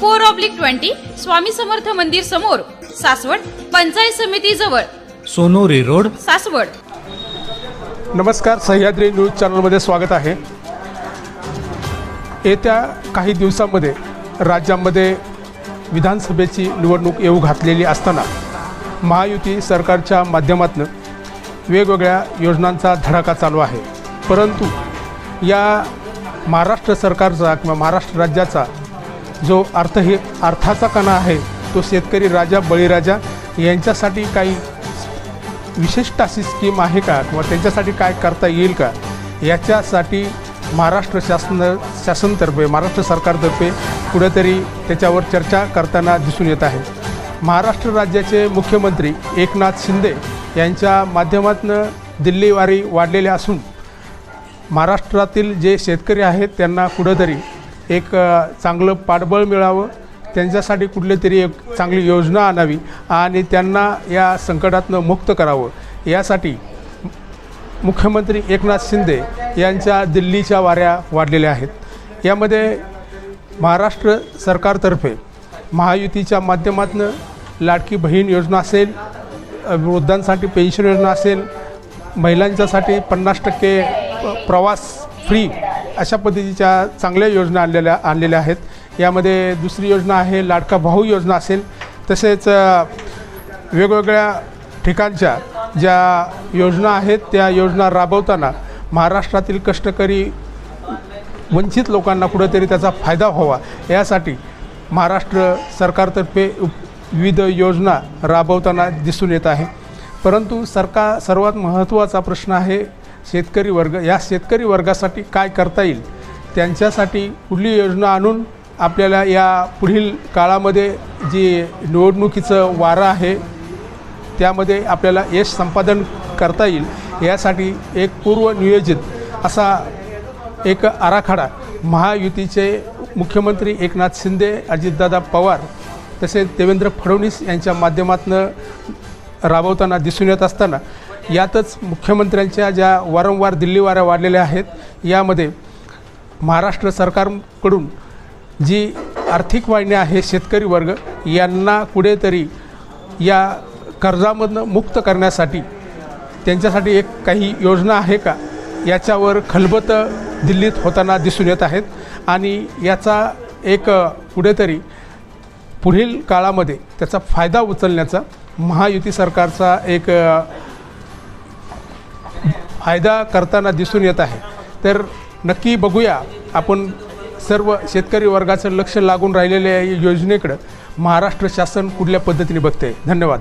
four oblique twenty Swami Samarth मंदिर समोर सासवड पंचायत समिती जवळ. सोनोरी रोड. सासवड. नमस्कार सह्याद्री न्यूज चॅनलमध्ये स्वागत आहे. येत्या काही दिवसांमध्ये राज्यामध्ये विधानसभेची निवडणूक येऊ घातलेली असताना महायुती सरकारच्या माध्यमातून वेगवेगळ्या योजनांचा धडाका चालू आहे. परंतु या महाराष्ट्र सरकारचा किंवा महाराष्ट्र राज्याचा जो अर्थ हे अर्थाचा कणा आहे तो शेतकरी राजा बळीराजा यांच्यासाठी काही विशिष्ट अशी स्कीम आहे का? किंवा त्यांच्यासाठी काय करता येईल का? याच्यासाठी महाराष्ट्र शासन शासनतर्फे महाराष्ट्र सरकारतर्फे कुठेतरी त्याच्यावर चर्चा करताना दिसून येत आहे. महाराष्ट्र राज्याचे मुख्यमंत्री एकनाथ शिंदे यांच्या माध्यमातून दिल्लीवारी वाढलेले असून महाराष्ट्रातील जे शेतकरी आहेत त्यांना कुठंतरी एक चांगलं पाठबळ मिळावं त्यांच्यासाठी कुठली तरी एक चांगली योजना आणावी आणि त्यांना या संकटातनं मुक्त करावं. यासाठी मुख्यमंत्री एकनाथ शिंदे यांच्या दिल्लीच्या वाऱ्या वाढलेल्या आहेत. यामध्ये महाराष्ट्र सरकारतर्फे महायुतीच्या माध्यमातून लाडकी बहीण योजना असेल वृद्धांसाठी पेन्शन योजना असेल महिलांच्यासाठी पन्नास टक्के प्रवास फ्री अशा पद्धतीच्या चांगल्या योजना आणलेल्या आणलेल्या आहेत. यामध्ये दुसरी योजना आहे लाडका भाऊ योजना असेल. तसेच वेगवेगळ्या ठिकाणच्या ज्या योजना आहेत त्या योजना राबवताना महाराष्ट्रातील कष्टकरी वंचित लोकांना कुठेतरी त्याचा फायदा व्हावा. यासाठी महाराष्ट्र सरकारतर्फे विविध योजना राबवताना दिसून येत आहे. परंतु सरकार सर्वात महत्त्वाचा प्रश्न आहे शेतकरी वर्ग या शेतकरी वर्गासाठी काय करता येईल? त्यांच्यासाठी कुठली योजना आणून आपल्याला या पुढील काळामध्ये जी निवडणुकीचं वारं आहे त्यामध्ये आपल्याला यश संपादन करता येईल यासाठी एक पूर्वनियोजित असा एक आराखडा महायुतीचे मुख्यमंत्री एकनाथ शिंदे अजितदादा पवार तसेच देवेंद्र फडणवीस यांच्या माध्यमातून राबवताना दिसून येत असताना यातच मुख्यमंत्र्यांच्या ज्या वारंवार दिल्लीवाऱ्या वाढलेल्या आहेत यामध्ये महाराष्ट्र सरकारकडून जी आर्थिक वाहिनी आहे शेतकरी वर्ग यांना कुठेतरी या कर्जामधनं मुक्त करण्यासाठी त्यांच्यासाठी एक काही योजना आहे का? याच्यावर खलबत दिल्लीत होताना दिसून येत आहेत आणि याचा एक कुठेतरी पुढील काळामध्ये त्याचा फायदा उचलण्याचा महायुती सरकारचा एक फायदा करताना दिसून येत आहे. तर नक्की बघूया आपण सर्व शेतकरी वर्गाचं लक्ष लागून राहिलेल्या या योजनेकडं. महाराष्ट्र शासन कुठल्या पद्धतीने बघते धन्यवाद.